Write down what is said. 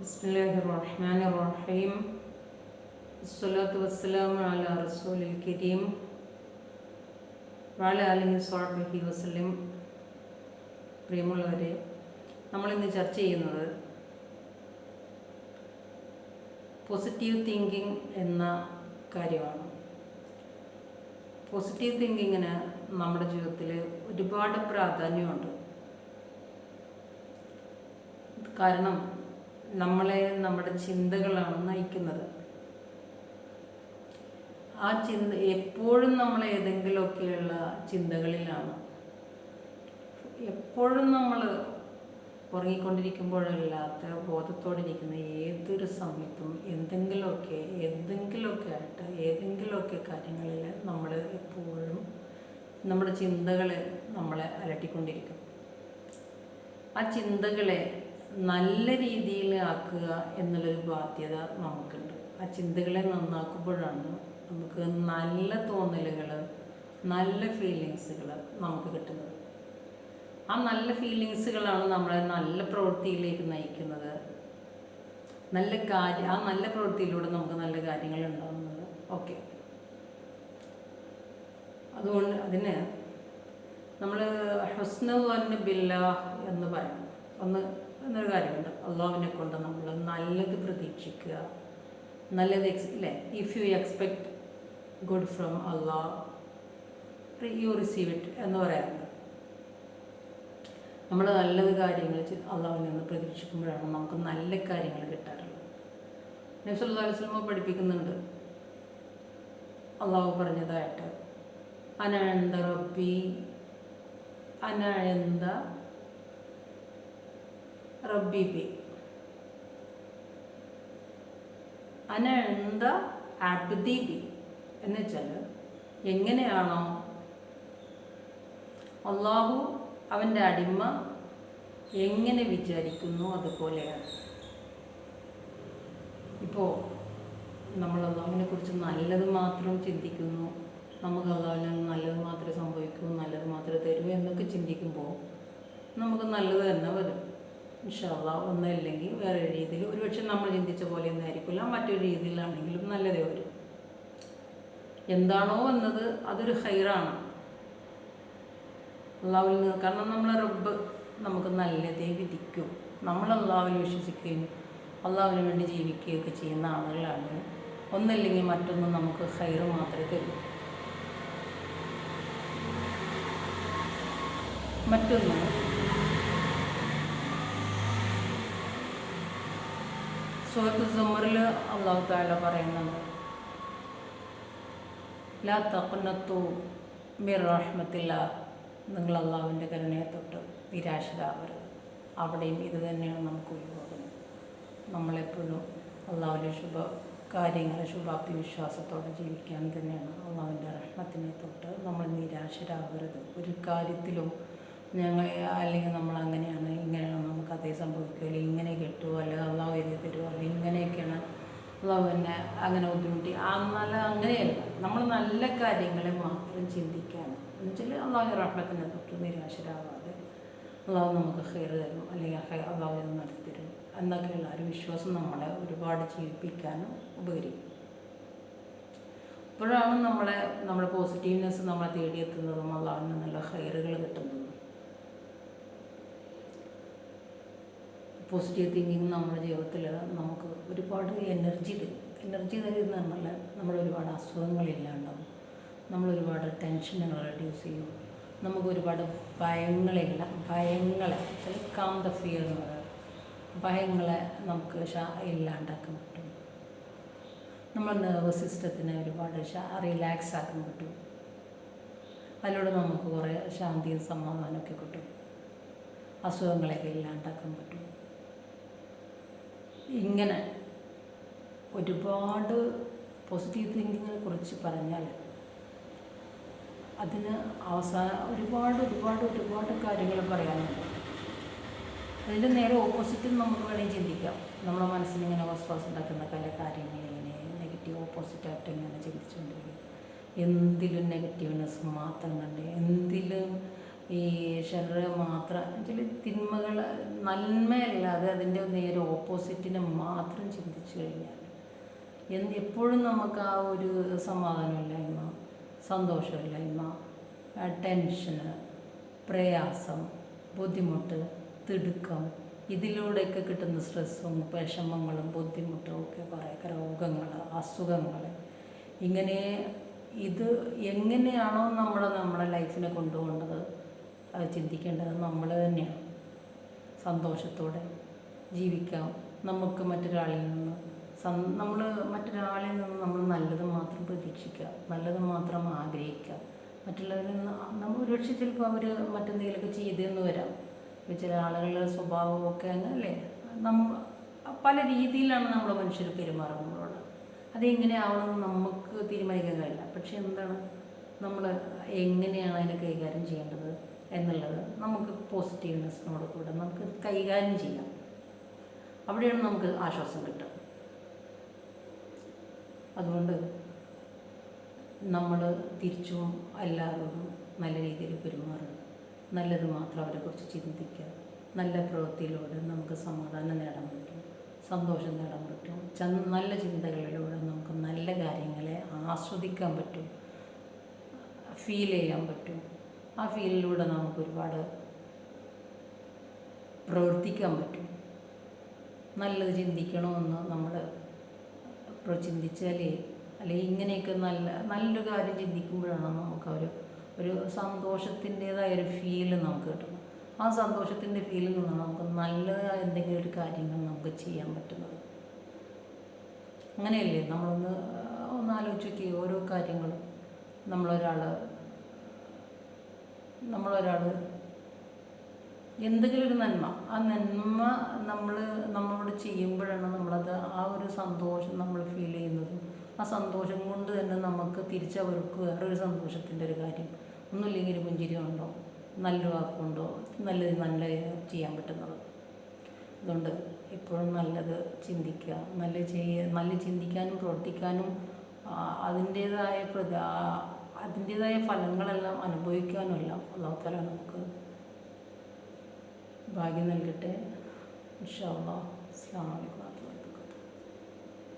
ബിസ്മില്ലാഹിർ റഹ്മാനിർ റഹീം അസ്സലാത്തു വസ്സലാം അല റസൂലിൽ കരീം. വാല അലഹി സ്വാബി വസ്ലിം പ്രിയമുള്ളവരെ നമ്മളിന്ന് ചർച്ച ചെയ്യുന്നത് പോസിറ്റീവ് തിങ്കിങ് എന്ന കാര്യമാണ്. പോസിറ്റീവ് തിങ്കിങ്ങിന് നമ്മുടെ ജീവിതത്തിൽ ഒരുപാട് പ്രാധാന്യമുണ്ട്. കാരണം നമ്മളെ നമ്മുടെ ചിന്തകളാണ് നയിക്കുന്നത്. ആ ചിന്ത എപ്പോഴും നമ്മൾ ഏതെങ്കിലുമൊക്കെയുള്ള ചിന്തകളിലാണ്. എപ്പോഴും നമ്മൾ ഉറങ്ങിക്കൊണ്ടിരിക്കുമ്പോഴല്ലാത്ത ബോധത്തോടെ ഇരിക്കുന്ന ഏതൊരു സമയത്തും എന്തെങ്കിലുമൊക്കെ എന്തെങ്കിലുമൊക്കെ ആയിട്ട് ഏതെങ്കിലുമൊക്കെ കാര്യങ്ങളിൽ നമ്മൾ എപ്പോഴും നമ്മുടെ ചിന്തകളെ നമ്മളെ അലട്ടിക്കൊണ്ടിരിക്കും. ആ ചിന്തകളെ നല്ല രീതിയിൽ ആക്കുക എന്നുള്ളൊരു ബാധ്യത നമുക്കുണ്ട്. ആ ചിന്തകളെ നന്നാക്കുമ്പോഴാണ് നമുക്ക് നല്ല തോന്നലുകൾ നല്ല ഫീലിങ്സുകൾ നമുക്ക് കിട്ടുന്നത്. ആ നല്ല ഫീലിങ്സുകളാണ് നമ്മളെ നല്ല പ്രവൃത്തിയിലേക്ക് നയിക്കുന്നത്. നല്ല കാര്യം ആ നല്ല പ്രവൃത്തിയിലൂടെ നമുക്ക് നല്ല കാര്യങ്ങൾ ഉണ്ടാകുന്നത് ഓക്കെ. അതുകൊണ്ട് അതിന് നമ്മൾ ഹുസ്ന ബില്ല എന്ന് പറയും ഒന്ന് എന്നൊരു കാര്യമുണ്ട്. അള്ളാഹുവിനെ കൊണ്ട് നമ്മൾ നല്ലത് പ്രതീക്ഷിക്കുക. നല്ലത് എക്സ് ഇല്ലേ? If you expect good from Allah you receive it എന്ന് പറയാറുണ്ട്. നമ്മൾ നല്ലത് കാര്യങ്ങൾ അള്ളാവിൽ നിന്ന് പ്രതീക്ഷിക്കുമ്പോഴാണ് നമുക്ക് നല്ല കാര്യങ്ങൾ കിട്ടാറുള്ളത്. നബ്സുല്ലാ വസ്ലമ പഠിപ്പിക്കുന്നുണ്ട്. അള്ളാഹു പറഞ്ഞതായിട്ട്. അനഴന്ത റബ്ബി അനഴന്ത റബ്ബി ബി അനഴന്ത ആബ്ദി ബി എന്ന് വെച്ചാൽ എങ്ങനെയാണോ അള്ളാഹു അവന്റെ അടിമ എങ്ങനെ വിചാരിക്കുന്നു അതുപോലെയാണ്. ഇപ്പോൾ നമ്മൾ അള്ളാഹുവിനെ കുറിച്ച് നല്ലത് മാത്രം ചിന്തിക്കുന്നു നമുക്ക് അള്ളാഹുവിന് നല്ലത് മാത്രമേ സംഭവിക്കൂ നല്ലത് മാത്രമേ തരൂ എന്നൊക്കെ ചിന്തിക്കുമ്പോൾ നമുക്ക് നല്ലത് തന്നെ വരും. ഇൻഷാല്ല ഒന്നല്ലെങ്കിൽ വേറെ രീതിയിൽ. ഒരുപക്ഷെ നമ്മൾ ചിന്തിച്ച പോലെ ഒന്നും ആയിരിക്കില്ല. മറ്റൊരു രീതിയിലാണെങ്കിലും നല്ലതേ വരും. എന്താണോ വന്നത് അതൊരു ഹൈറാണ്. അള്ളാഹുവിൽ നിന്ന് കാരണം നമ്മളെ റബ്ബ് നമുക്ക് നല്ലതേ വിധിക്കും. നമ്മൾ അള്ളാഹുവിൽ വിശ്വസിക്കുകയും അള്ളാഹുവിന് വേണ്ടി ജീവിക്കുകയൊക്കെ ചെയ്യുന്ന ആളുകളാണ്. ഒന്നല്ലെങ്കിൽ മറ്റൊന്നും നമുക്ക് ഹൈറ് മാത്രമേ തരൂ. മറ്റൊന്ന് സുഹൃത്ത് സുമറിൽ അള്ളാഹു താല പറയുന്നത് ലാ തക്കുന്നത്തു മിർ റഹ്മത്തില്ല നിങ്ങൾ അള്ളാഹുവിന്റെ കരുണയെ തൊട്ട് നിരാശരാവരുത്. അവിടെയും ഇത് തന്നെയാണ് നമുക്ക് ഒഴിവാകുന്നത്. നമ്മളെപ്പോഴും അള്ളാഹുവിന്റെ ശുഭ കാര്യങ്ങൾ ശുഭാപ്തി വിശ്വാസത്തോടെ ജീവിക്കാൻ തന്നെയാണ് അള്ളാഹുവിന്റെ റഹ്മത്തിനെ തൊട്ട് നമ്മൾ നിരാശരാവരുത്. ഒരു കാര്യത്തിലും ഞങ്ങൾ അല്ലെങ്കിൽ നമ്മൾ അങ്ങനെയാണ് ഇങ്ങനെയാണ് നമുക്ക് അതേ സംഭവിക്കുക അല്ലെങ്കിൽ ഇങ്ങനെ കിട്ടുമോ അല്ലെങ്കിൽ അള്ളാഹു എഴുതി ഇങ്ങനെയൊക്കെയാണ് അള്ളാഹു അങ്ങനെ ബുദ്ധിമുട്ടി. നല്ല അങ്ങനെയല്ല. നമ്മൾ നല്ല കാര്യങ്ങളെ മാത്രം ചിന്തിക്കാൻ എന്നുവെച്ചാൽ അള്ളാഹു റഹ്മത്തിനെ തൊട്ട് നിരാശരാവാതെ അള്ളാഹു നമുക്ക് ഹെയർ തരും. അല്ലെങ്കിൽ അള്ളാഹു ഇത് നടത്തിത്തരും. എന്നൊക്കെയുള്ള ഒരു വിശ്വാസം നമ്മളെ ഒരുപാട് ജീവിപ്പിക്കാനും ഉപകരിക്കും. അപ്പോഴാണ് നമ്മളെ നമ്മുടെ പോസിറ്റീവ്നെസ് നമ്മളെ തേടിയെത്തുന്നതും അള്ളാഹുവിന് നല്ല ഹെയറുകൾ കിട്ടുന്നതും. പോസിറ്റീവ് തിങ്കിങ് നമ്മുടെ ജീവിതത്തിൽ നമുക്ക് ഒരുപാട് എനർജി തരും. എനർജി തരുന്ന നമ്മുടെ ഒരുപാട് അസുഖങ്ങളില്ലാണ്ടാവും. നമ്മളൊരുപാട് ടെൻഷനുകൾ റെഡ്യൂസ് ചെയ്യും. നമുക്ക് ഒരുപാട് ഭയങ്ങളില്ല ഭയങ്ങളെ കാം ദ ഫിയർ എന്ന് പറയുന്നത് ഭയങ്ങളെ നമുക്ക് ഇല്ലാണ്ടാക്കാൻ പറ്റും. നമ്മുടെ നെർവസ് സിസ്റ്റത്തിനെ ഒരുപാട് റിലാക്സ് ആക്കാൻ പറ്റും. അതിലൂടെ നമുക്ക് കുറേ ശാന്തിയും സമാധാനമൊക്കെ കിട്ടും. അസുഖങ്ങളെയൊക്കെ ഇല്ലാണ്ടാക്കാൻ പറ്റും. ഇങ്ങനെ ഒരുപാട് പോസിറ്റീവ് തിങ്കിങ്ങിനെ കുറിച്ച് പറഞ്ഞാൽ അതിന് അവസാന ഒരുപാട് ഒരുപാട് ഒരുപാട് കാര്യങ്ങൾ പറയാനുണ്ട്. അതിന്റെ നേരെ ഓപ്പോസിറ്റും നമുക്ക് വേണമെങ്കിൽ ചിന്തിക്കാം. നമ്മുടെ മനസ്സിന് ഇങ്ങനെ വസ്വാസം ഉണ്ടാക്കുന്ന പല കാര്യങ്ങൾ ഇങ്ങനെ നെഗറ്റീവ് ഓപ്പോസിറ്റായിട്ട് ഇങ്ങനെ ചിന്തിച്ചുകൊണ്ടിരിക്കും. എന്തിലും നെഗറ്റീവ്നെസ് മാത്രം കണ്ട് എന്തിലും ഈ ഷെറ് മാത്രം. ചില തിന്മകൾ നന്മയല്ലാതെ അതിന്റെ നേരെ ഓപ്പോസിറ്റിനെ മാത്രം ചിന്തിച്ചു കഴിഞ്ഞാൽ എന്ത് എപ്പോഴും നമുക്ക് ആ ഒരു സമാധാനമില്ലായ്മ സന്തോഷമില്ലായ്മ ടെൻഷന് പ്രയാസം ബുദ്ധിമുട്ട് തിടുക്കം ഇതിലൂടെയൊക്കെ കിട്ടുന്ന സ്ട്രെസ്സും വിഷമങ്ങളും ബുദ്ധിമുട്ടും ഒക്കെ കുറേ രോഗങ്ങൾ അസുഖങ്ങൾ ഇങ്ങനെ ഇത് എങ്ങനെയാണോ നമ്മൾ നമ്മുടെ ലൈഫിനെ കൊണ്ടുപോകേണ്ടത് അത് ചിന്തിക്കേണ്ടത് നമ്മൾ തന്നെയാണ് സന്തോഷത്തോടെ ജീവിക്കാം. നമുക്ക് മറ്റൊരാളിൽ നിന്ന് നമ്മൾ മറ്റൊരാളിൽ നിന്ന് നമ്മൾ നല്ലത് മാത്രം പ്രതീക്ഷിക്കുക. നല്ലത് മാത്രം ആഗ്രഹിക്കുക. മറ്റുള്ളവരിൽ നിന്ന് നമ്മൾ ഒരുപക്ഷെ ചിലപ്പോൾ അവർ മറ്റെന്തെങ്കിലുമൊക്കെ ചെയ്തെന്ന് വരാം. ചില ആളുകളുടെ സ്വഭാവമൊക്കെ അങ്ങനല്ലേ? നമ്മൾ പല രീതിയിലാണ് നമ്മൾ മനുഷ്യർ പെരുമാറുന്നത് നമ്മളോട് അതെങ്ങനെ ആവണമെന്ന് നമുക്ക് തീരുമാനിക്കാൻ കഴിയില്ല. പക്ഷെ എന്താണ്? നമ്മൾ എങ്ങനെയാണ് അതിനെ കൈകാര്യം ചെയ്യേണ്ടത് എന്നുള്ളത് നമുക്ക് പോസിറ്റീവ്നെസ്സിനോട് കൂടെ നമുക്ക് കൈകാര്യം ചെയ്യാം. അവിടെയാണ് നമുക്ക് ആശ്വാസം കിട്ടുക. അതുകൊണ്ട് നമ്മൾ തിരിച്ചും എല്ലാവരോടും നല്ല രീതിയിൽ പെരുമാറുക. നല്ലത് മാത്രം അവരെക്കുറിച്ച് ചിന്തിക്കുക. നല്ല പ്രവൃത്തിയിലൂടെ നമുക്ക് സമാധാനം നേടാൻ പറ്റും. സന്തോഷം നേടാൻ പറ്റും. നല്ല ചിന്തകളിലൂടെ നമുക്ക് നല്ല കാര്യങ്ങളെ ആസ്വദിക്കാൻ പറ്റും. ഫീൽ ചെയ്യാൻ പറ്റും. ആ ഫീലിലൂടെ നമുക്ക് ഒരുപാട് പ്രവർത്തിക്കാൻ പറ്റും. നല്ലത് ചിന്തിക്കണമെന്ന് നമ്മൾ ചിന്തിച്ചാലേ അല്ലെങ്കിൽ ഇങ്ങനെയൊക്കെ നല്ല നല്ലൊരു കാര്യം ചിന്തിക്കുമ്പോഴാണ് നമുക്ക് ഒരു ഒരു സന്തോഷത്തിന്റെതായ ഒരു ഫീൽ നമുക്ക് കിട്ടുന്നത്. ആ സന്തോഷത്തിന്റെ ഫീലിൽ നിന്നാണ് നമുക്ക് നല്ല എന്തെങ്കിലും ഒരു കാര്യങ്ങൾ നമുക്ക് ചെയ്യാൻ പറ്റുന്നത്. അങ്ങനെയല്ലേ? നമ്മളൊന്ന് ഒന്ന് ആലോചിച്ചൊക്കെ ഓരോ കാര്യങ്ങളും. നമ്മളൊരാൾ നമ്മളൊരാൾ എന്തെങ്കിലും ഒരു നന്മ. ആ നന്മ നമ്മൾ നമ്മളോട് ചെയ്യുമ്പോഴാണ് നമ്മളത് ആ ഒരു സന്തോഷം നമ്മൾ ഫീൽ ചെയ്യുന്നത്. ആ സന്തോഷം കൊണ്ട് തന്നെ നമുക്ക് തിരിച്ചവർക്ക് വേറൊരു സന്തോഷത്തിന്റെ ഒരു കാര്യം. ഒന്നുമില്ലെങ്കിൽ ഒരു പുഞ്ചിരി ഉണ്ടോ നല്ലൊരു വാക്കുണ്ടോ? നല്ലത് നല്ല ചെയ്യാൻ പറ്റുന്നത്. അതുകൊണ്ട് എപ്പോഴും നല്ലത് ചിന്തിക്കുക. നല്ല ചെയ്യ നല്ല ചിന്തിക്കാനും പ്രവർത്തിക്കാനും അതിന്റേതായ പ്രതി ആ, അതിന്റേതായ ഫലങ്ങളെല്ലാം അനുഭവിക്കാനും അള്ളാഹുത്താല അള്ളാഹുത്തല നമുക്ക് ഭാഗ്യം നൽകട്ടെ. ഇൻഷാ അള്ളാഹ്. അസ്സാം വലൈക്കും